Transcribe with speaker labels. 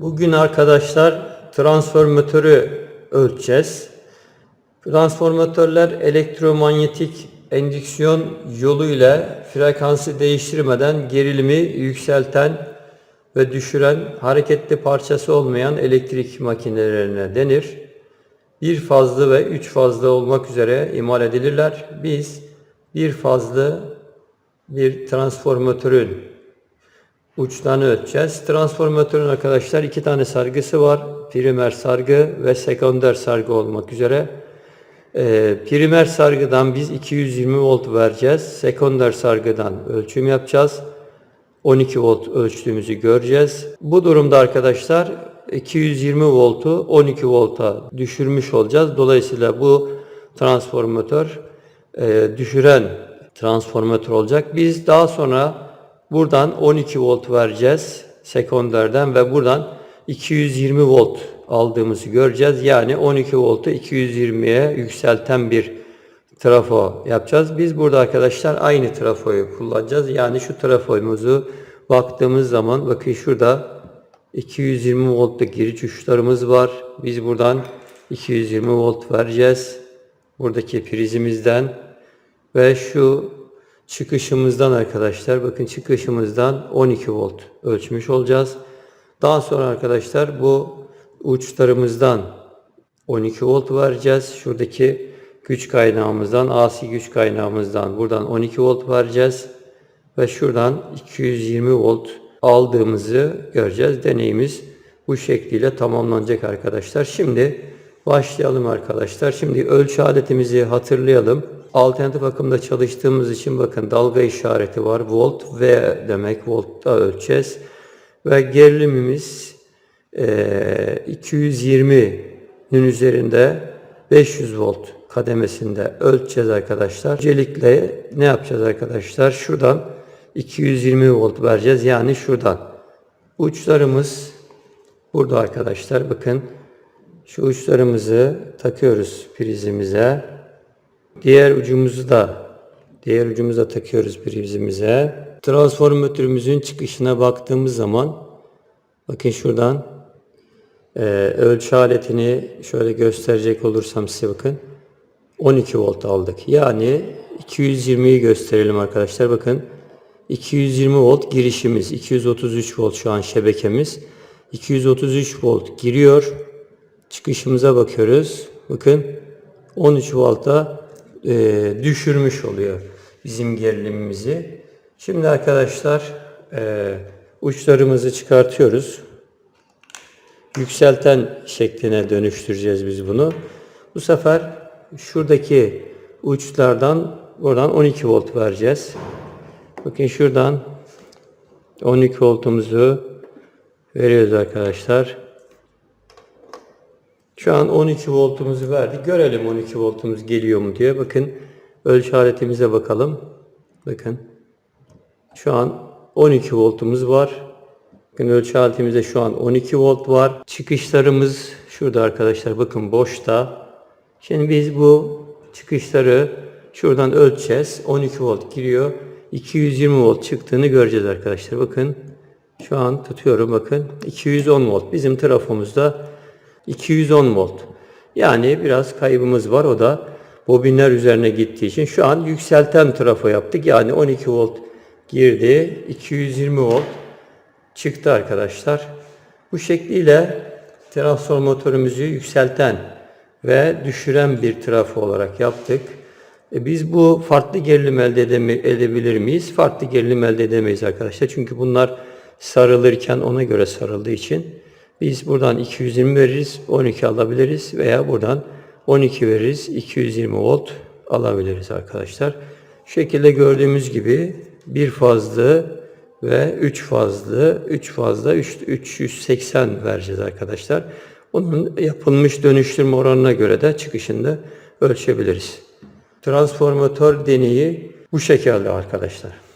Speaker 1: Bugün arkadaşlar transformatörü ölçeceğiz. Transformatörler elektromanyetik endüksiyon yoluyla frekansı değiştirmeden gerilimi yükselten ve düşüren hareketli parçası olmayan elektrik makinelerine denir. Bir fazlı ve üç fazlı olmak üzere imal edilirler. Biz bir fazlı bir transformatörün uçlarını ölçeceğiz. Transformatörün arkadaşlar iki tane sargısı var. Primer sargı ve sekonder sargı olmak üzere. Ee, primer sargıdan biz 220 volt vereceğiz. Sekonder sargıdan ölçüm yapacağız. 12 volt ölçtüğümüzü göreceğiz. Bu durumda arkadaşlar 220 voltu 12 volta düşürmüş olacağız. Dolayısıyla bu transformatör e, düşüren transformatör olacak. Biz daha sonra buradan 12 volt vereceğiz sekonderden ve buradan 220 volt aldığımızı göreceğiz. Yani 12 voltu 220'ye yükselten bir trafo yapacağız. Biz burada arkadaşlar aynı trafoyu kullanacağız. Yani şu trafomuzu baktığımız zaman bakın şurada 220 voltluk giriş uçlarımız var. Biz buradan 220 volt vereceğiz. Buradaki prizimizden ve şu çıkışımızdan arkadaşlar bakın çıkışımızdan 12 volt ölçmüş olacağız. Daha sonra arkadaşlar bu uçlarımızdan 12 volt vereceğiz. Şuradaki güç kaynağımızdan, AC güç kaynağımızdan buradan 12 volt vereceğiz. Ve şuradan 220 volt aldığımızı göreceğiz. Deneyimiz bu şekliyle tamamlanacak arkadaşlar. Şimdi başlayalım arkadaşlar. Şimdi ölçü aletimizi hatırlayalım. Alternatif akımda çalıştığımız için bakın dalga işareti var. Volt V demek. Voltta ölçeceğiz. Ve gerilimimiz eee 220'nin üzerinde 500 volt kademesinde ölçeceğiz arkadaşlar. Öncelikle ne yapacağız arkadaşlar? Şuradan 220 volt vereceğiz. Yani şuradan. Uçlarımız burada arkadaşlar. Bakın şu uçlarımızı takıyoruz prizimize. Diğer ucumuzu da diğer ucumuzu da takıyoruz prizimize. Transformatörümüzün çıkışına baktığımız zaman bakın şuradan e, ölçü aletini şöyle gösterecek olursam size bakın. 12 volt aldık. Yani 220'yi gösterelim arkadaşlar. Bakın 220 volt girişimiz. 233 volt şu an şebekemiz. 233 volt giriyor. Çıkışımıza bakıyoruz. Bakın 13 volta e, düşürmüş oluyor bizim gerilimimizi. Şimdi arkadaşlar e, uçlarımızı çıkartıyoruz. Yükselten şekline dönüştüreceğiz biz bunu. Bu sefer şuradaki uçlardan buradan 12 volt vereceğiz. Bakın şuradan 12 voltumuzu veriyoruz arkadaşlar. Şu an 12 voltumuzu verdik. Görelim 12 voltumuz geliyor mu diye. Bakın ölçü aletimize bakalım. Bakın. Şu an 12 voltumuz var. Bakın ölçü aletimizde şu an 12 volt var. Çıkışlarımız şurada arkadaşlar. Bakın boşta. Şimdi biz bu çıkışları şuradan ölçeceğiz. 12 volt giriyor. 220 volt çıktığını göreceğiz arkadaşlar. Bakın şu an tutuyorum bakın. 210 volt. Bizim trafomuzda 210 volt. Yani biraz kaybımız var. O da bobinler üzerine gittiği için şu an yükselten trafo yaptık. Yani 12 volt girdi. 220 volt çıktı arkadaşlar. Bu şekliyle transformatörümüzü yükselten ve düşüren bir trafo olarak yaptık. E biz bu farklı gerilim elde edebilir miyiz? Farklı gerilim elde edemeyiz arkadaşlar. Çünkü bunlar sarılırken ona göre sarıldığı için biz buradan 220 veririz, 12 alabiliriz veya buradan 12 veririz, 220 volt alabiliriz arkadaşlar. Şekilde gördüğümüz gibi bir fazlı ve 3 fazlı, 3 fazla 3, 380 vereceğiz arkadaşlar. Bunun yapılmış dönüştürme oranına göre de çıkışında ölçebiliriz. Transformatör deneyi bu şekilde arkadaşlar.